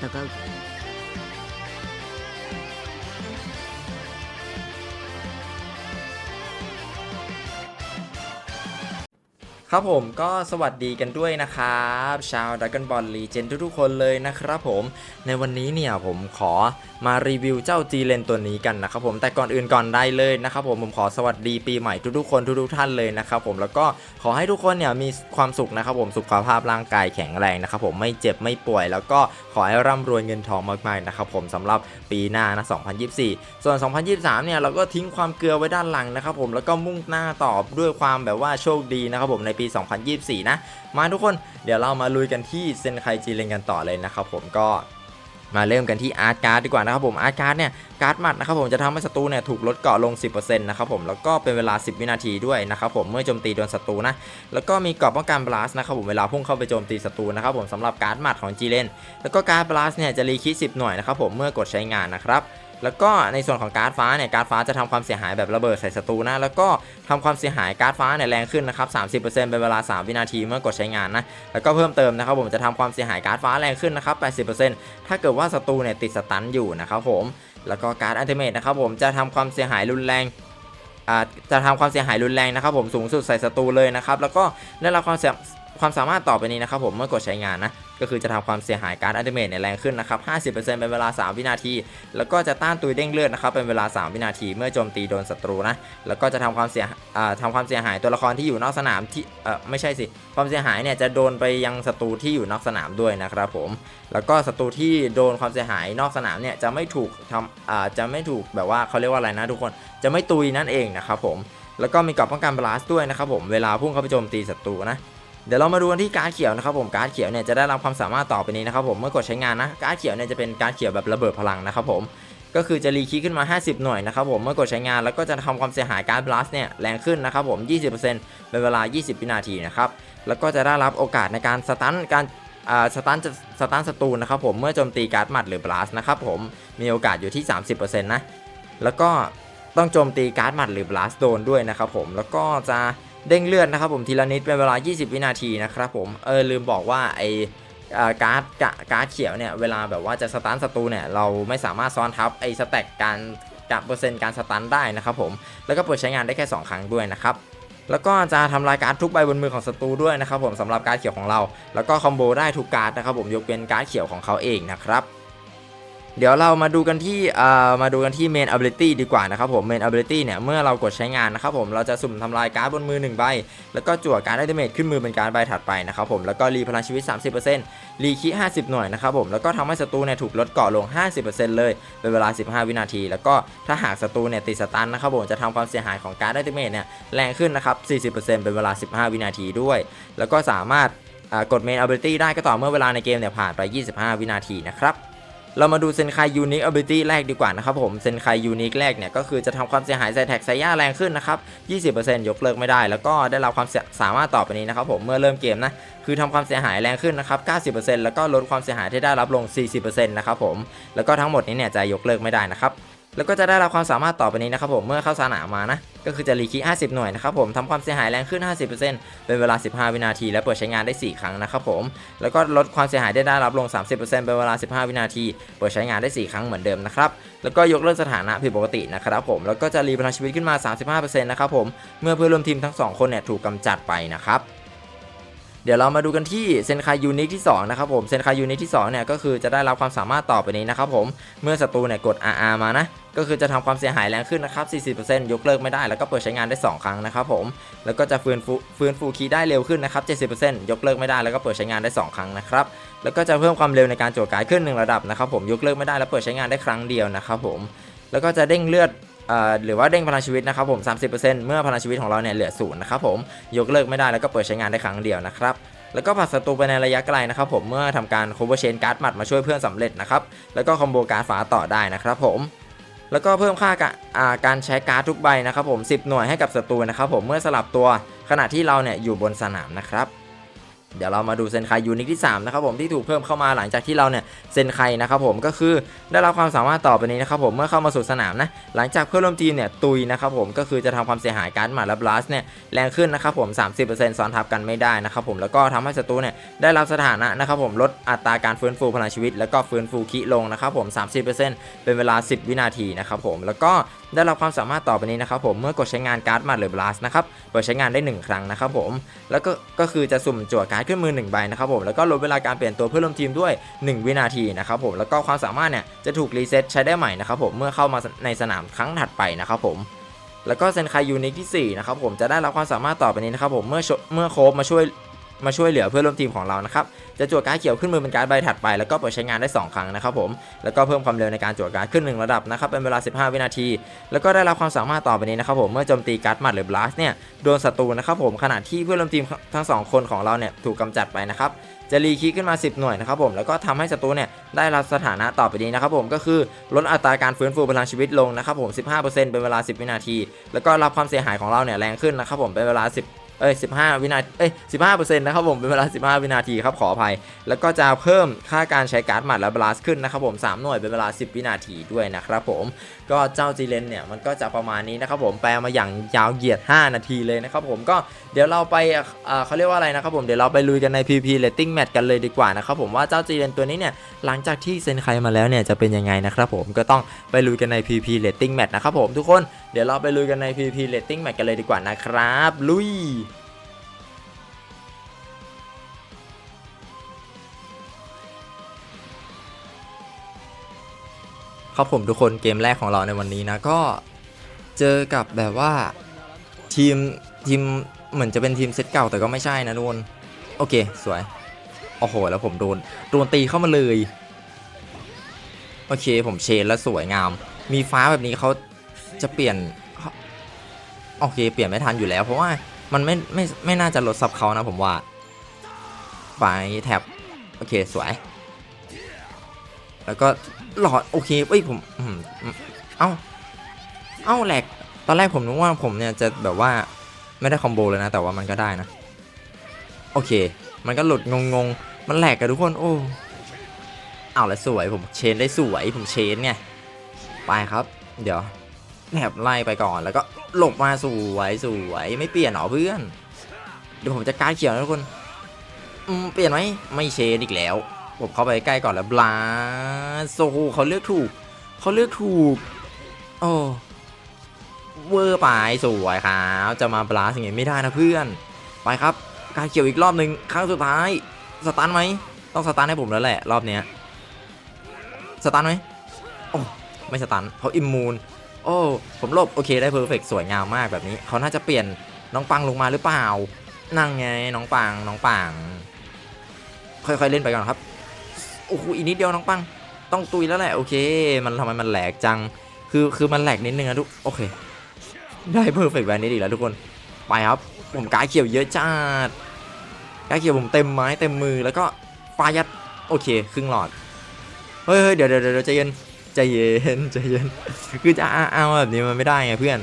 戦う ครับผมก็สวัสดีกันด้วยนะครับ ชาวดักกันบอลลีเจนทุกๆคนเลยนะครับผม ในวันนี้เนี่ยผมขอมารีวิวเจ้าจีเลนตัวนี้กันนะครับผมแต่ก่อนอื่นก่อนได้เลยนะครับผมผมขอสวัสดีปีใหม่ทุกๆคนทุกๆท่านเลยนะครับผมแล้วก็ขอให้ทุกคนเนี่ยมีความสุขนะครับผมสุขภาพร่างกายแข็งแรงนะครับผมไม่เจ็บไม่ป่วย แล้วก็ขอให้ร่ำรวยเงินทองมากๆนะครับผมสำหรับปีหน้านะ 2024 ส่วน 2023 เนี่ยเราก็ทิ้งความเกลือไว้ด้านหลังนะครับผมแล้วก็มุ่งหน้าต่อด้วยความแบบว่าโชคดีนะครับผมในปี 2024 นะ มาทุกคนเดี๋ยวเรามาลุยกันที่เซนไคจีเลนกันต่อเลยนะครับผมก็มาเริ่มกันที่อาร์ตการ์ดดีกว่านะครับผมอาร์ตการ์ดเนี่ยการ์ดหมัดนะครับผมจะทำให้ศัตรูเนี่ยถูกลดเกราะลง 10%นะครับผมแล้วก็เป็นเวลา 10 วินาทีด้วยนะครับผมเมื่อโจมตีโดนศัตรูนะแล้วก็มีเกราะป้องกันบลัสนะครับผมเวลาพุ่งเข้าไปโจมตีศัตรูนะครับผมสำหรับการ์ดหมัดของจีเลนแล้วก็การ์ดบลัสเนี่ยจะรีคิด10 หน่วยนะครับผมเมื่อกดใช้งานนะครับ แล้วก็ในส่วนของการ์ดฟ้าเนี่ยการ์ดฟ้าจะทำความเสียหายแบบระเบิดใส่ศัตรูนะแล้วก็ทำความเสียหายการ์ดฟ้าเนี่ยแรงขึ้นนะครับ30%เป็นเวลา 3 วินาทีเมื่อกดใช้งานนะแล้วก็เพิ่มเติมนะครับผมจะทำความเสียหายการ์ดฟ้าแรงขึ้นนะครับ80%ถ้าเกิดว่าศัตรูเนี่ยติดสตันอยู่นะครับผมแล้วก็การ์ดอันติเมตนะครับผมจะทำความเสียหายรุนแรงอ่าจะทำความเสียหายรุนแรงนะครับผมสูงสุดใส่ศัตรูเลยนะครับแล้วก็ได้รับความเสีย ความสามารถต่อไปนี้นะครับผมเมื่อกดใช้งานนะก็คือจะทำความเสียหายการ์ดอันติเมตเนี่ยแรงขึ้นนะครับ 50%เป็นเวลา 3 วินาที แล้วก็จะต้านตุยเด้งเลือดนะครับเป็นเวลา 3 วินาที เมื่อโจมตีโดนศัตรูนะ แล้วก็จะทำความเสียอ่าทำความเสียหายตัวละครที่อยู่นอกสนามที่เออไม่ใช่สิ ความเสียหายเนี่ยจะโดนไปยังศัตรูที่อยู่นอกสนามด้วยนะครับผม แล้วก็ศัตรูที่โดนความเสียหายนอกสนามเนี่ยจะไม่ถูกทำอ่าจะไม่ถูกแบบว่าเขาเรียกว่าอะไรนะทุกคน จะไม่ตุยนั่นเองนะครับผม แล้วก็มีกรอบป้องกันบลัสด้วยนะครับผม เวลาพุ่งเข้าไปโจมตีศัตรูนะ เดี๋ยวเรามาดูกันที่การ์ดเขียวนะครับผมการ์ดเขียวเนี่ยจะได้รับความสามารถต่อไปนี้นะครับผมเมื่อกดใช้งานนะการ์ดเขียวเนี่ยจะเป็นการ์ดเขียวแบบระเบิดพลังนะครับผมก็คือจะรีคีย์ขึ้นมา 50 หน่วยนะครับผมเมื่อกดใช้งานแล้วก็จะทำความเสียหายการ์ดบลัสเนี่ยแรงขึ้นนะครับผม 20%เป็นเวลา 20 วินาทีนะครับแล้วก็จะได้รับโอกาสในการสตันการอ่าสตันจะสตันศัตรูนะครับผมเมื่อโจมตีการ์ดหมัดหรือบลัสนะครับผมมีโอกาสอยู่ที่ 30%นะแล้วก็ต้องโจมตีการ์ดหมัดหรือบลัสโดนด้วยนะครับผมแล้วก็จะ เด้งเลือดนะครับผมทีละนิดเป็นเวลา 20 วินาทีนะครับผมเออลืมบอกว่าไอการ์ดกะการ์ดเขียวเนี่ยเวลาแบบว่าจะสตันศัตรูเนี่ยเราไม่สามารถซ้อนทับไอ้สแต็กการกับเปอร์เซ็นต์การสตันได้นะครับผมแล้วก็เปิดใช้งานได้แค่ 2 ครั้งด้วยนะครับแล้วก็จะทำลายการ์ดทุกใบบนมือของศัตรูด้วยนะครับผมสำหรับการ์ดเขียวของเรา แล้วก็คอมโบได้ทุกการ์ดนะครับผมยกเป็นการ์ดเขียวของเขาเองนะครับ เดี๋ยวเรามาดูกันที่อ่ามาดูกันที่ Main Ability ดีกว่านะครับผม Main Ability เนี่ยเมื่อเรากดใช้งานนะครับผมเราจะสุ่มทำลายการ์ดบนมือ1ใบแล้วก็จั่วการ์ดไอเดเมจขึ้นมือเป็นการ์ดใบถัดไปนะครับผมแล้วก็รีพลังชีวิต 30%รีคิ50 หน่วยนะครับผมแล้วก็ทำให้ศัตรูเนี่ยถูกลดเกราะลง 50%เลยเป็นเวลา 15 วินาที แล้วก็ถ้าหากศัตรูเนี่ยติดสตันนะครับผมจะทำความเสียหายของการ์ดไอเดเมจเนี่ยแรงขึ้นนะครับ 40%เป็นเวลา 15 วินาทีด้วย แล้วก็สามารถกด Main Ability ได้ก็ต่อเมื่อเวลาในเกมเนี่ยผ่านไป 25 วินาทีนะครับ เรามาดูเซนไคยูนิคอ ability แรกดีกว่านะครับผมเซนไคยูนิคแรกเนี่ยก็คือจะทำความเสียหายใส่แท็กไซย่าแรงขึ้นนะครับ 20%ยกเลิกไม่ได้ แล้วก็ได้รับความสามารถต่อไปนี้นะครับผมเมื่อเริ่มเกมนะคือทำความเสียหายแรงขึ้นนะครับ 90%แล้วก็ลดความเสียหายที่ได้รับลง 40%นะครับผมแล้วก็ทั้งหมดนี้เนี่ยจะยกเลิกไม่ได้นะครับ แล้วก็จะได้รับความสามารถต่อไปนี้นะครับผมเมื่อเข้าสนามมานะ ก็คือจะรีคิก 50 หน่วยนะครับผมทำความเสียหายแรงขึ้น 50%เป็นเวลา 15 วินาที และเปิดใช้งานได้ 4 ครั้งนะครับผม แล้วก็ลดความเสียหายได้ได้รับลง 30%เป็นเวลา 15 วินาที เปิดใช้งานได้ 4 ครั้งเหมือนเดิมนะครับ แล้วก็ยกเลิกสถานะผิดปกตินะครับผม แล้วก็จะรีพลังชีวิตขึ้นมา 35%นะครับผม เมื่อเพื่อนร่วมทีมทั้งสองคนเนี่ยถูกกำจัดไปนะครับ เดี๋ยวเรามาดูกันที่เซนคายยูนิคที่2นะครับผมเซนคายยูนิคที่2เนี่ยก็คือจะได้รับความสามารถต่อไปนี้นะครับผมเมื่อศัตรูเนี่ยกด RR มานะก็คือจะทำความเสียหายแรงขึ้นนะครับ 40%ยกเลิกไม่ได้แล้วก็เปิดใช้งานได้ 2 ครั้งนะครับผม แล้วก็จะฟื้นฟูฟื้นฟูคีย์ได้เร็วขึ้นนะครับ 70%ยกเลิกไม่ได้แล้วก็เปิดใช้งานได้ 2 ครั้งนะครับ แล้วก็จะเพิ่มความเร็วในการโจทย์การขึ้น 1 ระดับนะครับผม ยกเลิกไม่ได้แล้วเปิดใช้งานได้ครั้งเดียวนะครับผม แล้วก็จะเด้งเลือด หรือว่าเด้งพลังชีวิตนะครับผม 30%เมื่อพลังชีวิตของเราเนี่ยเหลือศูนย์นะครับผมยกเลิกไม่ได้แล้วก็เปิดใช้งานได้ครั้งเดียวนะครับแล้วก็ผลัดศัตรูไปในระยะไกลนะครับผมเมื่อทำการ cover chain การ์ดหมัดมาช่วยเพื่อนสำเร็จนะครับแล้วก็คอมโบการ์ดฝาต่อได้นะครับผมแล้วก็เพิ่มค่ากะอ่าการใช้การ์ดทุกใบนะครับผม 10 หน่วยให้กับศัตรูนะครับผมเมื่อสลับตัวขณะที่เราเนี่ยอยู่บนสนามนะครับ เดี๋ยวเรามาดูเซนไคยูนิคที่3นะครับผมที่ถูกเพิ่มเข้ามาหลังจากที่เราเนี่ยเซนไคนะครับผมก็คือได้รับความสามารถต่อไปนี้นะครับผมเมื่อเข้ามาสู่สนามนะหลังจากเพื่อนร่วมทีมเนี่ยตุยนะครับผมก็คือจะทำความเสียหายการหมัดและบลัสเนี่ยแรงขึ้นนะครับผม 30%ซ้อนทับกันไม่ได้นะครับผมแล้วก็ทำให้ศัตรูเนี่ยได้รับสถานะนะครับผมลดอัตราการฟื้นฟูพลังชีวิต แล้วก็ฟื้นฟูคิลงนะครับผม 30%เป็นเวลา 10 วินาทีนะครับผมแล้วก็ ได้รับความสามารถต่อไปนี้นะครับผมเมื่อกดใช้งานการ์ดมัดหรือบลัสนะครับเปิดใช้งานได้ 1 ครั้งนะครับผมแล้วก็ก็คือจะสุ่มจั่วการ์ดขึ้นมือ1ใบนะครับผมแล้วก็ลดเวลาการเปลี่ยนตัวเพื่อนร่วมทีมด้วย 1 วินาทีนะครับผมแล้วก็ความสามารถเนี่ยจะถูกรีเซ็ตใช้ได้ใหม่นะครับผมเมื่อเข้ามาในสนามครั้งถัดไปนะครับผมแล้วก็เซนไคยูนิคที่4นะครับผมจะได้รับความสามารถต่อไปนี้นะครับผมเมื่อเมื่อโคบมาช่วย มาช่วยเหลือเพื่อนร่วมทีมของเรานะครับจะจั่วการ์ดเขียวขึ้นมือเป็นการ์ดใบถัดไปแล้วก็เปิดใช้งานได้ 2 ครั้งนะครับผมแล้วก็เพิ่มความเร็วในการจั่วการ์ดขึ้น 1 ระดับนะครับเป็นเวลา 15 วินาที แล้วก็ได้รับความสามารถต่อไปนี้นะครับผมเมื่อโจมตีการ์ดหมัดหรือบลัสเนี่ยโดนศัตรูนะครับผมขณะที่เพื่อนร่วมทีมทั้งสองคนของเราเนี่ยถูกกำจัดไปนะครับจะรีคีขึ้นมา 10 หน่วยนะครับผมแล้วก็ทำให้ศัตรูเนี่ยได้รับสถานะต่อไปนี้นะครับผมก็คือลดอัตราการฟื้นฟูพลังชีวิตลงนะครับผม 15%เป็นเวลา 10 วินาที แล้วก็รับความเสียหายของเราเนี่ยแรงขึ้นนะครับผมเป็นเวลา 10 เอ้ย15 วินาทีเอ้ย15%นะครับผมเป็นเวลา 15 วินาทีครับขออภัย แล้วก็จะเพิ่มค่าการใช้การ์ดหมัดและบลัสขึ้นนะครับผม3หน่วยเป็นเวลา 10 วินาทีด้วยนะครับผมก็เจ้าจีเลนเนี่ยมันก็จะประมาณนี้นะครับผมแปลมาอย่างยาวเหยียด 5 นาทีเลยนะครับผมก็เดี๋ยวเราไปเเขาเรียกว่าอะไรนะครับผมเดี๋ยวเราไปลุยกันใน PP Rating Match กันเลยดีกว่านะครับผมว่าเจ้าจีเลนตัวนี้เนี่ยหลังจากที่เซ็นใครมาแล้วเนี่ยจะเป็นยังไงนะครับผมก็ต้องไปลุยกันใน PP Rating Match นะครับผมทุกคนเดี๋ยวเราไปลุยกันใน PVP Rating Match กันเลยดีกว่านะครับ ลุย ครับผมทุกคนเกมแรกของเราในวันนี้นะ ก็เจอกับแบบว่าทีมทีมเหมือนจะเป็นทีมเซตเก่าแต่ก็ไม่ใช่นะทุกคนโอเค สวย โอ้โห แล้วผมโดน โดนตีเข้ามาเลย โอเค ผมเชนแล้วสวยงาม มีฟ้าแบบนี้เขา จะเปลี่ยนโอเค เปลี่ยนไม่ทันอยู่แล้ว เพราะว่ามันไม่ไม่ไม่น่าจะลดซับเขานะผมว่า ไปแท็บโอเคสวย แล้วก็หลอดโอเคเอ้ยผมอืมเอ้าเอ้าแหลกตอนแรกผมนึกว่าผมเนี่ยจะแบบว่าไม่ได้คอมโบเลยนะ แต่ว่ามันก็ได้นะ โอเค มันก็หลุดงงๆ มันแหลกกันทุกคนโอ้เอาแล้วสวยผมเชนได้สวยผมเชนไงไปครับ เดี๋ยว แถบไล่ไปก่อนแล้วก็หลบมาสวยสวยไม่เปลี่ยนหรอเพื่อน เดี๋ยวผมจะการเขียวนะทุกคนเปลี่ยนไหมไม่เชนอีกแล้วผมเข้าไปใกล้ก่อนแล้วบลาโซโหเขาเลือกถูกเขาเลือกถูกโอ้เวอร์ไปสวยครับจะมาบลาสิ่างนี้ไม่ได้นะเพื่อน ไปครับ การเกี่ยวอีกรอบหนึ่งครั้งสุดท้ายสตันไหมต้องสตันให้ผมแล้วแหละ รอบเนี้ยสตันไหมโอ้ไม่สตันเขาอิมมูน โอ้ผมหลบโอเคได้เพอร์เฟกสวยงามมากแบบนี้ เขาน่าจะเปลี่ยนน้องปังลงมาหรือเปล่า นั่งไงน้องปังน้องปัง ค่อยๆเล่นไปก่อนครับโอ้โหอีกนิดเดียวน้องปัง ต้องตุยแล้วแหละโอเค มันทำไมมันแหลกจัง คือคือมันแหลกนิดนึงนะทุกโอเค ได้เพอร์เฟกต์แวนนี้ดีแล้วทุกคนไปครับ ผมกายเขียวเยอะจัดกายเขียวผมเต็มไม้เต็มมือแล้วก็ฟายัดโอเค ครึ่งหลอดเฮ้ยเดี๋ยวเดี๋ยวเดี๋ยวใจเย็น ใจเย็นใจเย็นคือจะเอาแบบนี้มันไม่ได้ไงเพื่อน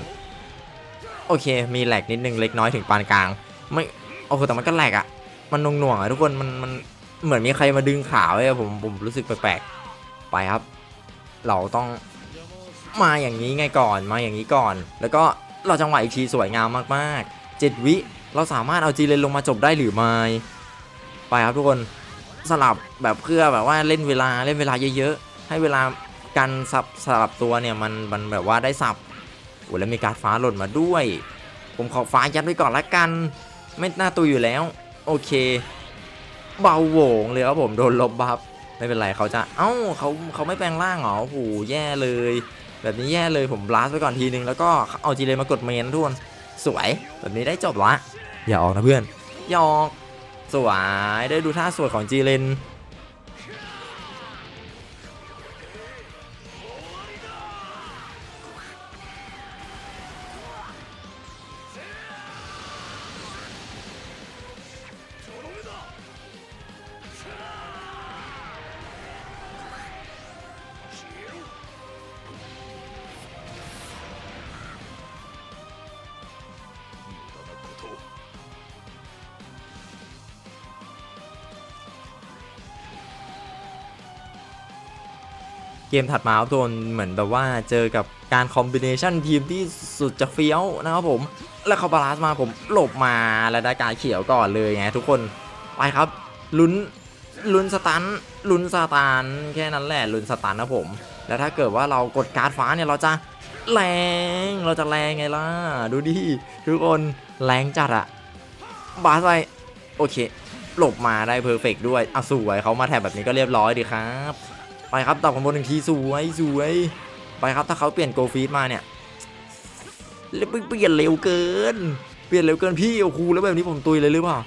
โอเค มีแหลกนิดนึงเล็กน้อยถึงปานกลาง ไม่โอ้โหแต่มันก็แหลกอะมันหน่วงอะทุกคนมันมันเหมือนมีใครมาดึงขาไว้อะผมผมรู้สึกแปลกๆไปครับ เราต้องมาอย่างนี้ไงก่อนมาอย่างนี้ก่อน แล้วก็เราจังหวะอีกทีสวยงามมากๆเจ็ดวิเราสามารถเอาจีเลนลงมาจบได้หรือไม่ไปครับทุกคนสลับแบบเพื่อแบบว่าเล่นเวลาเล่นเวลาเยอะๆให้เวลา การสับสลับตัวเนี่ยมันมันแบบว่าได้สับโอ้แล้วมีการดฟ้าหล่นมาด้วย ผมขอฟ้ายัดไว้ก่อนละกัน ไม่น่าตัวอยู่แล้ว โอเค เบาโหวงเลยครับผมโดนลบบัฟไม่เป็นไรเขาจะ เอ้าเขาเขาไม่แปลงร่างเหรอโอ้โหแย่เลย แบบนี้แย่เลยผมบลัสไปก่อนทีนึงแล้วก็เอาจีเลนมากดเมนทุกคนสวย แบบนี้ได้จบละอย่าออกนะเพื่อนอย่าออกสวยได้ดูท่าสวยของจีเลน เกมถัดมาครับทุกคนเหมือนแบบว่าเจอกับการคอมบิเนชันทีมที่สุดจะเฟี้ยวนะครับผม แล้วเขาบาลานซ์มาผมหลบมาแล้วได้การเขียวก่อนเลยไงทุกคนไปครับลุ้นลุ้นสตันลุ้นสตันแค่นั้นแหละลุ้นสตันนะผม แล้วถ้าเกิดว่าเรากดการ์ดฟ้าเนี่ยเราจะแรงเราจะแรงไงล่ะ ดูดิทุกคนแรงจัดอะบาสไปโอเค หลบมาได้เพอร์เฟกด้วยอะสวยเขามาแถบแบบนี้ก็เรียบร้อยดีครับ ไปครับตับกันบนหนึ่งทีสวยสวยไปครับถ้าเขาเปลี่ยนโกฟีดมาเนี่ยแล้วเปลี่ยนเร็วเกิน เปลี่ยนเร็วเกินพี่โอ้โหแล้วแบบนี้ผมตุยเลยหรือเปล่า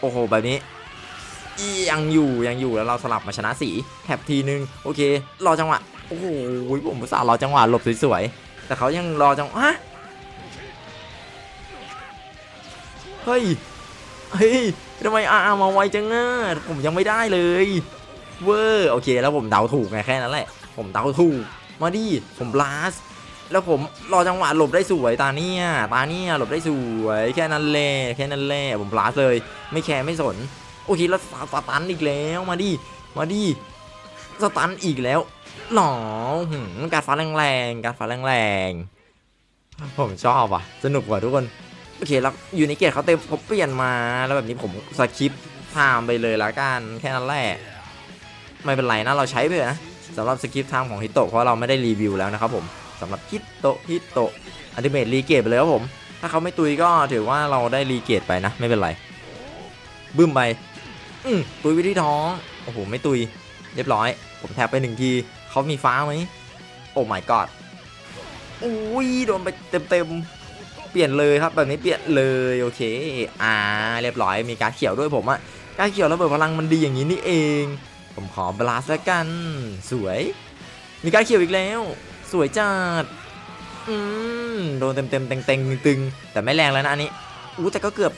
โอ้โหแบบนี้ยังอยู่ยังอยู่แล้วเราสลับมาชนะสีแถบทีนึงโอเค รอจังหวะโอ้โหผมภาษารอจังหวะหลบสวยๆแต่เขายังรอจังหวะฮะเฮ้ยเฮ้ยทำไมอาร์มาไวจังอะผมยังไม่ได้เลย เวอร์โอเค แล้วผมเดาถูกไงแค่นั้นแหละ ผมเดาถูก มาดิผมบลาสแล้วผมรอจังหวะหลบได้สวยตาเนี่ยตาเนี่ยหลบได้สวยแค่นั้นแหละแค่นั้นแหละผมบลาสเลย ไม่แคร์ไม่สน โอเคแล้วสสตันอีกแล้วมาดิมาดิสตันอีกแล้วหนอหืมการฟ้าแรงๆการฟ้าแรงๆผมชอบว่ะ สนุกกว่ะทุกคน โอเคแล้วอยู่ในเกียรเขาเต็มผมเปลี่ยนมาแล้วแบบนี้ผมสคิปไทม์ไปเลยละกันแค่นั้นแหละ ไม่เป็นไรนะเราใช้ไปนะสำหรับสคิปทม์ของฮิโตะเพราะเราไม่ได้รีวิวแล้วนะครับผมสำหรับฮิโตะฮิโตะอันติเมทรีเกตไปเลยครับผม ถ้าเขาไม่ตุยก็ถือว่าเราได้รีเกตไปนะ ไม่เป็นไรบึ้มไปอืมตุยไปที่ท้องโอ้โหไม่ตุย เรียบร้อย ผมแทบไปหนึ่งทีเขามีฟ้าไหมโอ้ my god อุ้ยโดนไปเต็มๆเปลี่ยนเลยครับแบบนี้เปลี่ยนเลยโอเค อ่า เรียบร้อยมีการเขียวด้วยผมอะการเขียวระเบิดพลังมันดีอย่างนี้นี่เอง ผมขอบลาสแล้วกัน สวย มีการเขียวอีกแล้ว สวยจัด อืม โดนเต็มๆเต็งๆตึงแต่ไม่แรงแล้วนะอันนี้อู้แต่ก็เกือบ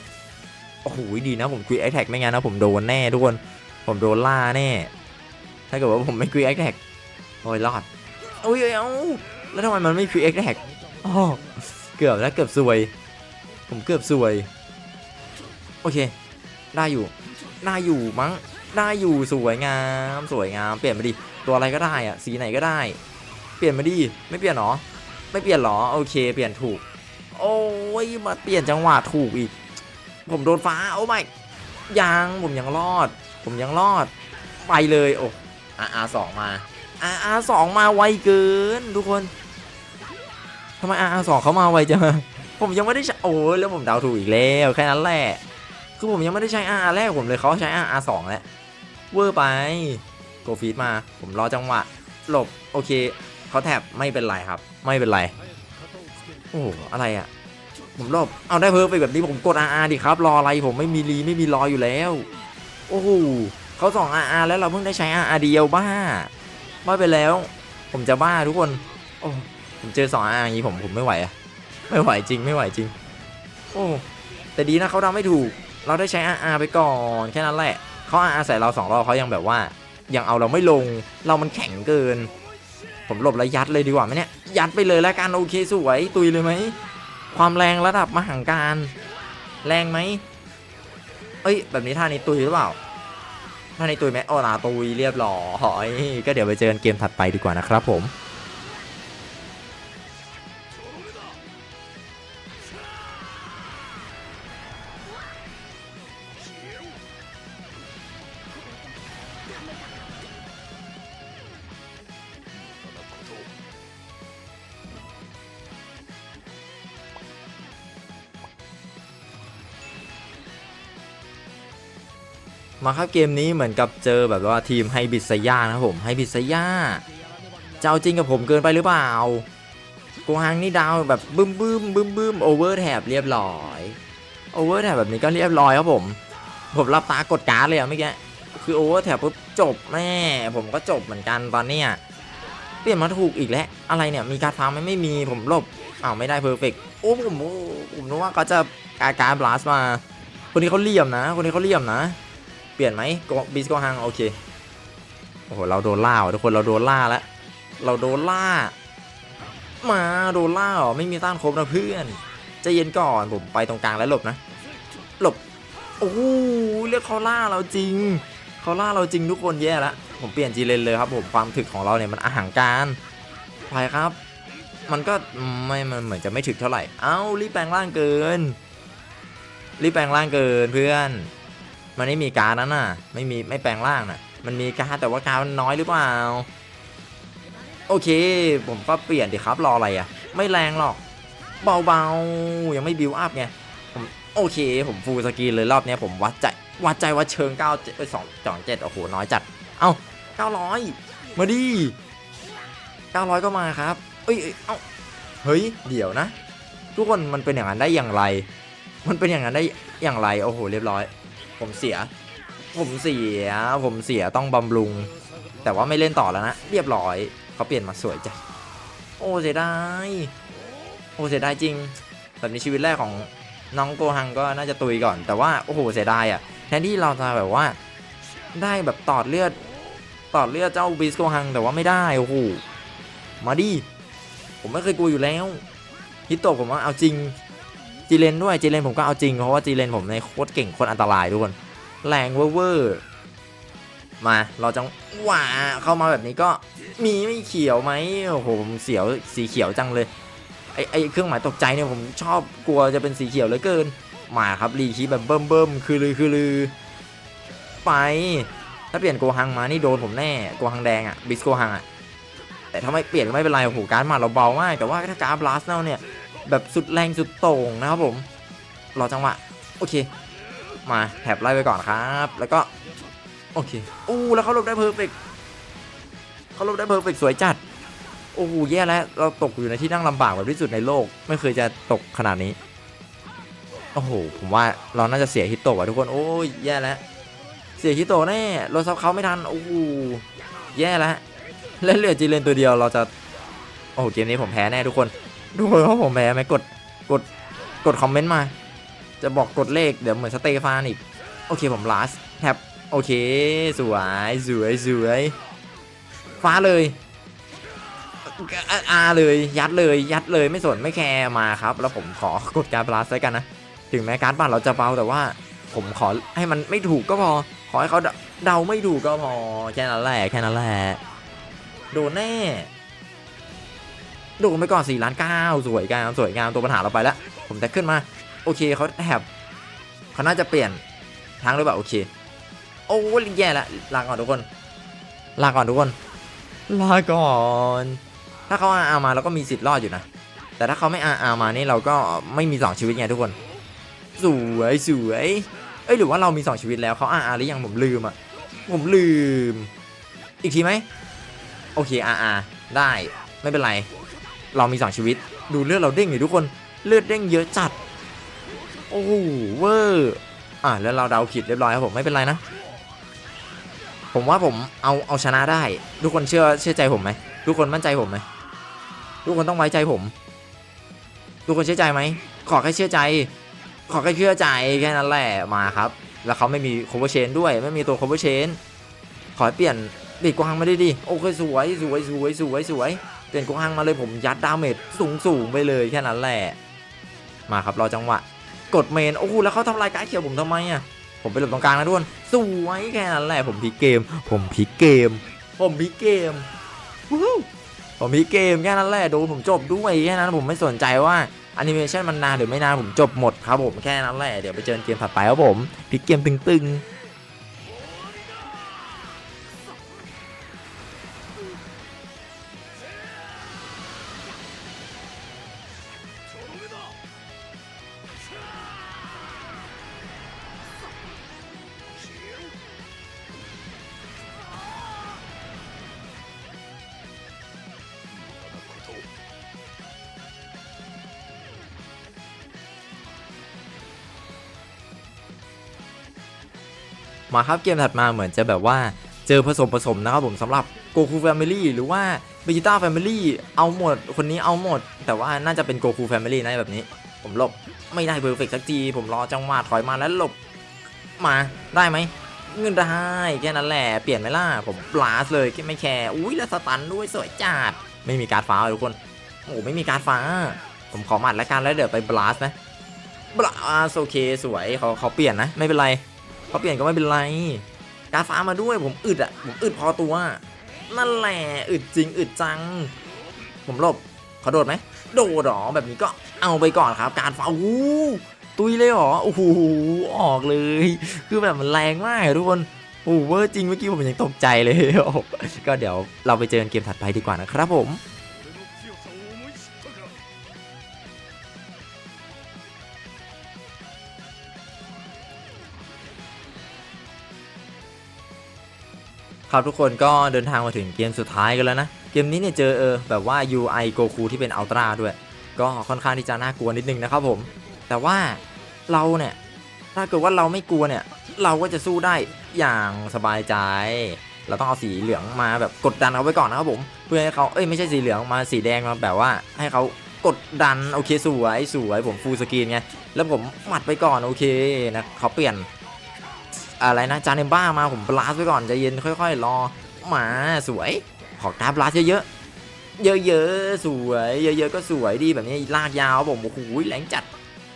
โอ้โห ดีนะผมคุยไอแท็กไม่งั้นนะผมโดนแน่ทุกคน ผมโดนล่าแน่ ถ้าเกิดว่าผมไม่คุยไอแท็กโอ้ยรอดโอ้ยเอ้าแล้วทำไมมันไม่คุยไอแท็กอ๋อเกือบแล้วเกือบซวย ผมเกือบซวย โอเค ได้อยู่ ได้อยู่มั้ง ได้อยู่สวยงามสวยงามเปลี่ยนมาดิตัวอะไรก็ได้อะสีไหนก็ได้ เปลี่ยนมาดิไม่เปลี่ยนหรอไม่เปลี่ยนหรอโอเค เปลี่ยนถูก โอ้ยมาเปลี่ยนจังหวะถูกอีก ผมโดนฟ้าโอ้ไม่ยังผมยังรอด ผมยังรอด ไปเลยโอ้อาอาสองมาอาอาสองมาไวเกินทุกคนทำไมอาอาสองเขามาไวจังผมยังไม่ได้ใช้โอ้ยแล้วผมเดาถูกอีกแล้วแค่นั้นแหละคือผมยังไม่ได้ใช้อาแรกผมเลยเขาใช้อาอาสองแล้ว เวอร์ไปโกฟีดมาผมรอจังหวะ หลบ โอเคเขาแทบไม่เป็นไรครับ ไม่เป็นไร โอ้โหอะไรอะผมรอบเอาได้เพิ่มไปแบบนี้ผมกด RR ดิครับ รออะไรผมไม่มีรีไม่มีรออยู่แล้ว โอ้โหเขาสอง RR แล้วเราเพิ่งได้ใช้ RR เดียวบ้าบ้าไปแล้ว ผมจะบ้าทุกคน โอ้ผมเจอสอง RR อย่างนี้ผมผมไม่ไหวอะไม่ไหวจริงไม่ไหวจริง โอ้แต่ดีนะเขาทำไม่ถูก เราได้ใช้ RR ไปก่อนแค่นั้นแหละ เขา RR ใส่เราสองรอบเขายังแบบว่า ยังเอาเราไม่ลง เรามันแข็งเกิน ผมหลบแล้วยัดเลยดีกว่าไหมเนี่ย ยัดไปเลยแล้วกันโอเคสวยตุยเลยไหม ความแรงระดับมหังการ แรงไหม เอ้ย แบบนี้ท่านี้ตุยหรือเปล่า ท่านี้ตุยไหมโอ้ลาตุยเรียบร้อย ก็เดี๋ยวไปเจอกันเกมถัดไปดีกว่านะครับผม ครับเกมนี้เหมือนกับเจอแบบว่าทีมไฮบิดไซย่านะครับผมไฮบิดไซย่าจะเอาจริงกับผมเกินไปหรือเปล่าโกฮังนี่ดาวแบบบึ้มบึ้มบึ้มบึ้มโอเวอร์แถบเรียบร้อยโอเวอร์แถบแบบนี้ก็เรียบร้อยครับผม ผมรับตากดการ์ดเลยอะเมื่อกี้คือโอเวอร์แถบปุ๊บจบแม่ผมก็จบเหมือนกันตอนเนี้ยเปลี่ยนมาถูกอีกแล้วอะไรเนี่ยมีการดฟาร์มไหมไม่มีผมลบอ้าวไม่ได้เพอร์เฟกโอ้ผมผมนึกว่าเขาจะการการบลัสมา คนนี้เขาเลี่ยมนะ คนนี้เขาเลี่ยมนะ ปลี่ยนไหมโกบิสโกฮังโอเคโอ้โหเราโดนล่าทุกคนเราโดนล่าแล้วเราโดนล่า มาโดนล่าหรอไม่มีต้านครบนะเพื่อนใจะเย็นก่อนผมไปตรงกลางแล้วหลบนะ หลบโอ้โหเรียกเขาล่าเราจริงเขาล่าเราจริงทุกคนแย่ละผมเปลี่ยนจีเลนเลยครับผมความถึกของเราเนี่ยมันอาหารการไปครับ มันก็ไม่มันเหมือนจะไม่ถึกเท่าไหร่ เอ้ารีบแปลงร่างเกินรีบแปลงร่างเกินเพื่อน มันไม่มีการนั้นน่ะ ไม่มีไม่แปลงร่างน่ะ มันมีการแต่ว่าการมันน้อยหรือเปล่า โอเค ผมก็เปลี่ยนดิครับรออะไรอะ ไม่แรงหรอก เบาๆ ยังไม่บิวอัพไง ผมโอเค ผมฟูลสกีนเลยรอบนี้ผมวัดใจ วัดใจว่าเชิง9 7เอ้ย2 2 7โอ้โห น้อยจัด เอ้า 900 มาดิ 900 ก็มาครับ เอ้ยเอ้า เฮ้ย เดี๋ยวนะ ทุกคนมันเป็นอย่างนั้นได้อย่างไร มันเป็นอย่างนั้นได้อย่างไร โอ้โห เรียบร้อย ผมเสีย ผมเสีย ผมเสียต้องบำรุง แต่ว่าไม่เล่นต่อแล้วนะ เรียบร้อย เขาเปลี่ยนมาสวยจัดโอ้เสียดาย โอ้เสียดายจริง แบบนี้ชีวิตแรกของน้องโกฮังก็น่าจะตุยก่อน แต่ว่าโอ้โหเสียดายอะ แทนที่เราจะแบบว่า ได้แบบตอดเลือด ตอดเลือดเจ้าบิสโกฮังแต่ว่าไม่ได้ โอ้โห มาดิ ผมไม่เคยกลัวอยู่แล้ว ฮิตโตผมว่าเอาจริง จีเลนด้วยจีเลนผมก็เอาจริงเพราะว่าจีเลนผมในโคตรเก่งโคตรอันตรายทุกคนแรงเวอร์มาเราจะหว่าเข้ามาแบบนี้ก็มีไม่เขียวไหมโอ้โหผมเสียวสีเขียวจังเลยไอไอเครื่องหมายตกใจเนี่ยผมชอบกลัวจะเป็นสีเขียวเลือเกินมาครับรีคีแบบเบิ่มเบิ่มคือลือคือลือไปถ้าเปลี่ยนโกฮังมานี่โดนผมแน่โกฮังแดงอะบิสโกฮังอะแต่ถ้าไม่เปลี่ยนก็ไม่เป็นไรโอ้โหการดมาเราเบามากแต่ว่าถ้าการดบลัสเนาเนี่ย แบบสุดแรงสุดโต่งนะครับผม รอจังหวะ โอเค มาแถบไล่ไปก่อนครับ แล้วก็ โอเคอู้แล้วเขาลบได้เพอร์เฟกเขาลบได้เพอร์เฟกสวยจัด โอ้โหแย่แล้ว เราตกอยู่ในที่นั่งลำบากแบบที่สุดในโลก ไม่เคยจะตกขนาดนี้ โอ้โห ผมว่าเราน่าจะเสียฮิตโตะว่ะทุกคน โอ้ยแย่แล้ว เสียฮิตโตะแน่ เราซับเขาไม่ทัน โอ้โห แย่แล้วเล่นเหลือจีเลนตัวเดียวเราจะ โอ้โห เกมนี้ผมแพ้แน่ทุกคน ทุกคนว่าผมแพ้ไหมกดกดกดคอมเมนต์มา จะบอกกดเลขเดี๋ยวเหมือนสเตฟานอีก โอเคผมลาสแท็บโอเค สวยสวยสวยฟ้าเลยอาเลยยัดเลยยัดเลยไม่สนไม่แคร์มาครับ แล้วผมขอกดการบลาสไว้กันนะ ถึงแม้การบ้านเราจะเบาแต่ว่า ผมขอให้มันไม่ถูกก็พอ ขอให้เขาเดาไม่ถูกก็พอ แค่นั้นแหละแค่นั้นแหละโดนแน่ โดนไปก่อน4ล้านเก้าสวยงามสวยงามตัวปัญหาเราไปแล้ว ผมแท็กขึ้นมา โอเคเขาแถบเขาน่าจะเปลี่ยนทางหรือเปล่าโอเค โอ้ยแย่ละลาก่อนทุกคน ลาก่อนทุกคน ลาก่อน ถ้าเขาอามาเราก็มีสิทธิ์รอดอยู่นะ แต่ถ้าเขาไม่อาอามานี่เราก็ไม่มีสองชีวิตไงทุกคน สวยสวยเอ้ยหรือว่าเรามีสองชีวิตแล้วเขาอาอาหรือยังผมลืมอะ ผมลืม อีกทีไหมโอเคอาอาได้ไม่เป็นไร เรามีสองชีวิต ดูเลือดเราเด้งอยู่ทุกคนเลือดเด้งเยอะจัด โอ้โหเวอร์อะแล้วเราเดาผิดเรียบร้อยครับผมไม่เป็นไรนะ ผมว่าผมเอาเอาชนะได้ ทุกคนเชื่อเชื่อใจผมไหมทุกคนมั่นใจผมไหมทุกคนต้องไว้ใจผม ทุกคนเชื่อใจไหมขอแค่เชื่อใจ ขอแค่เชื่อใจแค่นั้นแหละมาครับ แล้วเขาไม่มี cover chain ด้วย ไม่มีตัว cover chain ขอเปลี่ยนเด็กกวางมาได้ดิโอเคสวยสวยสวยสวยสวย เปลี่ยนกวางมาเลยผมยัดดาเมจสูงสูงไปเลยแค่นั้นแหละ มาครับรอจังหวะ กดเมนโอ้โหแล้วเขาทำลายการเขียวผมทำไมอะผมไปหลบตรงกลางนะทุกคนสวยแค่นั้นแหละผมพลิกเกม ผมพลิกเกม ผมพลิกเกมผมพลิกเกมแค่นั้นแหละโดนผมจบด้วยแค่นั้นผมไม่สนใจว่าแอนิเมชันมันนานหรือไม่นานผมจบหมดครับผมแค่นั้นแหละเดี๋ยวไปเจอเกมถัดไปครับผมพลิกเกมตึงๆ มาครับเกมถัดมาเหมือนจะแบบว่าเจอผสมผสมนะครับผมสำหรับโกคูแฟมิลี่หรือว่าเบจิต้าแฟมิลี่เอาหมดคนนี้เอาหมด แต่ว่าน่าจะเป็นโกคูแฟมิลี่นะแบบนี้ ผมหลบไม่ได้เพอร์เฟกสักที ผมรอจังหวะถอยมาแล้วหลบมาได้ไหมเงินได้แค่นั้นแหละ เปลี่ยนไหมล่ะ ผมบลาสเลยไม่แคร์อุ้ยแล้วสตันด้วยสวยจัดไม่มีการดฟ้าทุกคนโอ้ไม่มีการดฟ้า ผมขอหมัดแล้วกันแล้วเดี๋ยวไปบลาสนะบลาสโอเคสวยเขาเขาเปลี่ยนนะ ไม่เป็นไร เขาเปลี่ยนก็ไม่เป็นไรการฟ้ามาด้วยผมอึดอะผมอึดพอตัว นั่นแหละอึดจริงอึดจัง ผมหลบเขาโดดไหมโดดหรอแบบนี้ก็เอาไปก่อนครับ การฟ้าอู้ตุยเลยหรอโอ้โหออกเลย คือแบบมันแรงมากทุกคนโอ้เวอร์จริงเมื่อกี้ผมยังตกใจเลยโอ้ก็เดี๋ยวเราไปเจอกันเกมถัดไปดีกว่านะครับผม ครับทุกคนก็เดินทางมาถึงเกมสุดท้ายกันแล้วนะ เกมนี้เนี่ยเจอเออแบบว่า UI โกคูที่เป็นอัลตร้าด้วย ก็ค่อนข้างที่จะน่ากลัวนิดนึงนะครับผม แต่ว่าเราเนี่ยถ้าเกิดว่าเราไม่กลัวเนี่ย เราก็จะสู้ได้อย่างสบายใจ เราต้องเอาสีเหลืองมาแบบกดดันเขาไว้ก่อนนะครับผม เพื่อให้เขาเอ้ยไม่ใช่สีเหลืองมาสีแดงมาแบบว่า ให้เขากดดันโอเคสวยสวยผมฟูลสกรีนไงแล้วผมหมัดไปก่อนโอเคนะเขาเปลี่ยน อะไรนะจานเนมบ้ามาผมบลาสไว้ก่อนใจเย็นค่อยๆ รอมาสวยขอกาบลาสเยอะๆเยอะๆสวย เยอะ ๆ ก็สวยดีแบบนี้ลากยาวผมโอ้โหแรงจัด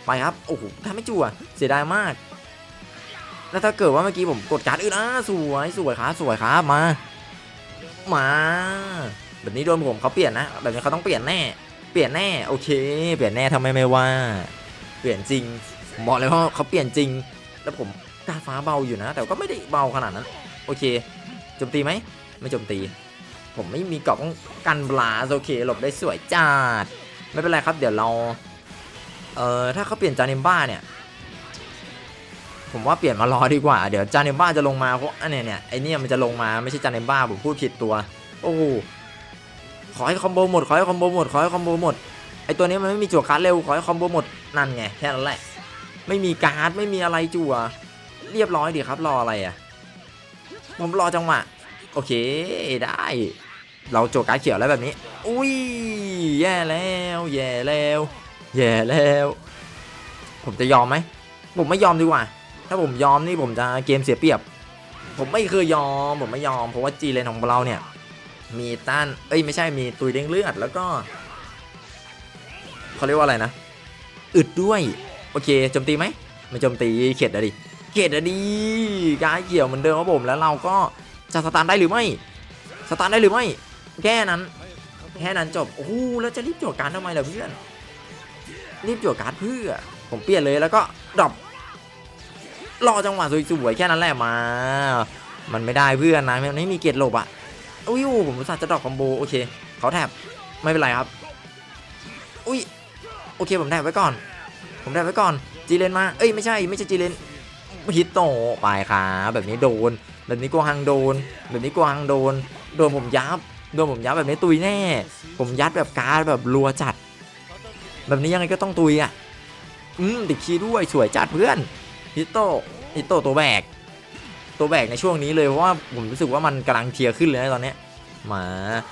ไปครับโอ้โหถ้าไม่จั่วเสียดายมาก แล้วถ้าเกิดว่าเมื่อกี้ผมกดการ์ดอื่นอะสวยสวยครับสวยครับมามาแบบนี้โดนผมเขาเปลี่ยนนะแบบนี้เขาต้องเปลี่ยนแน่เปลี่ยนแน่โอเค เปลี่ยนแน่ทำไมไม่ว่า เปลี่ยนจริงผมบอกเลยว่าเขาเปลี่ยนจริง แล้วผม กาฟ้าเบาอยู่นะ แต่ก็ไม่ได้เบาขนาดนั้น โอเคโจมตีไหมไม่โจมตี ผมไม่มีเกราะป้องกันบลาสโอเค หลบได้สวยจัดไม่เป็นไรครับ เดี๋ยวเราเอ่อถ้าเขาเปลี่ยนจานิมบ้าเนี่ย ผมว่าเปลี่ยนมารอดีกว่า เดี๋ยวจานิมบ้าจะลงมาเพราะอันเนี้ยเนี่ยไอเนี่ยมันจะลงมาไม่ใช่จานิมบ้าผมพูดผิดตัว โอ้โหขอให้คอมโบหมดขอให้คอมโบหมดขอให้คอมโบหมดไอตัวนี้มันไม่มีจั่วการ์ดเร็วขอให้คอมโบหมดนั่นไงแค่นั้นแหละไม่มีการ์ดไม่มีอะไรจั่ว เรียบร้อยดีครับรออะไรอะ ผมรอจังหวะ โอเคได้ เราโจกการเขียวแล้วแบบนี้ อุ้ยแย่แล้วแย่แล้วแย่แล้ว ผมจะยอมไหม ผมไม่ยอมดีกว่า ถ้าผมยอมนี่ผมจะเกมเสียเปรียบ ผมไม่เคยยอม ผมไม่ยอม เพราะว่าจีเลนของเราเนี่ย มีต้าน เอ้ยไม่ใช่ มีตุยเด้งเลือด แล้วก็เขาเรียกว่าอะไรนะ อึดด้วย โอเคโจมตีไหมไม่โจมตีเข็ดอะดิ เกตอะดีกายเกี่ยวเหมือนเดิมครับผมแล้วเราก็จะสตาร์ทได้หรือไม่ สตาร์ทได้หรือไม่ แค่นั้น แค่นั้นจบ โอ้โหแล้วจะรีบจวดการทำไมล่ะเพื่อน รีบจวดการเพื่อ ผมเปลี่ยนเลยแล้วก็ดรอปรอจังหวะสวยๆแค่นั้นแหละมา มันไม่ได้เพื่อนนะมันไม่มีเกตหลบอะอุ้ยผมอุตส่าห์จะดรอปคอมโบโอเคเขาแทบไม่เป็นไรครับ อุ้ยโอเคผมแทบไว้ก่อน ผมแทบไว้ก่อนจีเลนมา เอ้ยไม่ใช่ไม่ใช่จีเลน ฮิตโตไปครับแบบนี้โดน แบบนี้กวางโดน แบบนี้กวางโดน โดนผมยับ โดนผมยับแบบนี้ตุยแน่ ผมยัดแบบการแบบรัวจัด แบบนี้ยังไงก็ต้องตุยอะ อืมติดคีด้วยสวยจัดเพื่อนฮิตโตฮิตโตตัวแบก ตัวแบกในช่วงนี้เลยเพราะว่าผมรู้สึกว่ามันกำลังเทียร์ขึ้นเลยนะตอนนี้มา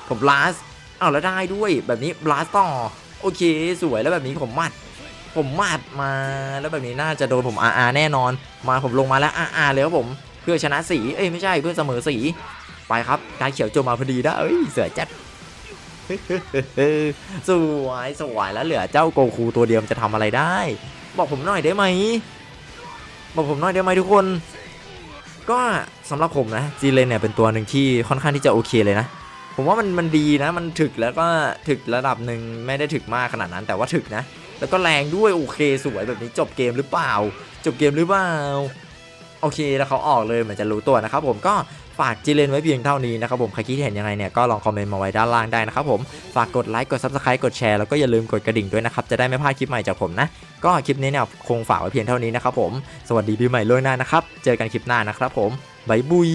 ผมบลัสเอาแล้วได้ด้วยแบบนี้บลัสต่อโอเค สวยแล้วแบบนี้ผมมัด ผมมาดมาแล้วแบบนี้น่าจะโดนผมอาอาแน่นอน มาผมลงมาแล้วอาอาเลยครับผมเพื่อชนะสีเอ้ยไม่ใช่เพื่อเสมอสีไปครับการเขียวโจมมาพอดีนะเอ้ยเสือจัดสวยสวยแล้วเหลือเจ้าโกคูตัวเดียวจะทำอะไรได้ บอกผมหน่อยได้ไหมบอกผมหน่อยได้ไหมทุกคน ก็สำหรับผมนะจีเลนเนี่ยเป็นตัวหนึ่งที่ค่อนข้างที่จะโอเคเลยนะผมว่ามันมันดีนะ มันถึกแล้วก็ถึกระดับหนึ่งไม่ได้ถึกมากขนาดนั้น แต่ว่าถึกนะ แล้วก็แรงด้วยโอเคสวยแบบนี้จบเกมหรือเปล่า จบเกมหรือเปล่าโอเคแล้วเขาออกเลยเหมือนจะรู้ตัวนะครับผมก็ฝากจีเลนไว้เพียงเท่านี้นะครับผมใครคิดเห็นยังไงเนี่ยก็ลองคอมเมนต์มาไว้ด้านล่างได้นะครับผมฝากกดไลค์กด subscribe กดแชร์แล้วก็อย่าลืมกดกระดิ่งด้วยนะครับจะได้ไม่พลาดคลิปใหม่จากผมนะก็คลิปนี้เนี่ยคงฝากไว้เพียงเท่านี้นะครับผมสวัสดีปีใหม่ล่วงหน้านะครับเจอกันคลิปหน้านะครับผมบายบุย